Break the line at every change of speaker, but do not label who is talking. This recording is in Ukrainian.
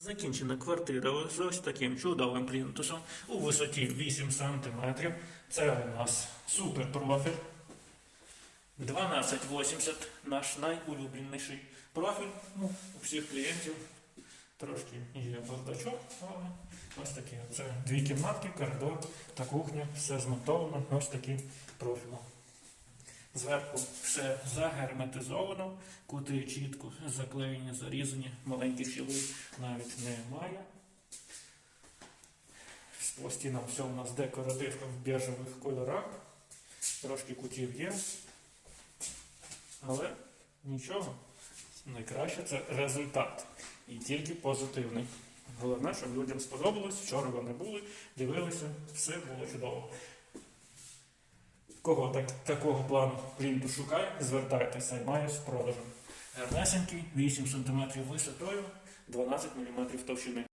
Закінчена квартира з ось таким чудовим плінтусом у висоті 8 см. Це у нас супер профіль. 1280 наш найулюбленіший профіль. Ну, у всіх клієнтів трошки є бардачок, але ось такі. Це дві кімнатки, коридор та кухня. Все змонтовано. Ось такі профілі. Зверху все загерметизовано, кути чітко заклеєні, зарізані, маленьких щілей навіть немає. По стінам все у нас декоративно в біжевих кольорах. Трошки кутів є. Але нічого. Найкраще це результат. І тільки позитивний. Головне, щоб людям сподобалось. Вчора вони були, дивилися, все було чудово. Кого так, такого плану плінту шукає, звертайтеся, маю з продажем. Гарнесенький, 8 см висотою, 12 мм товщини.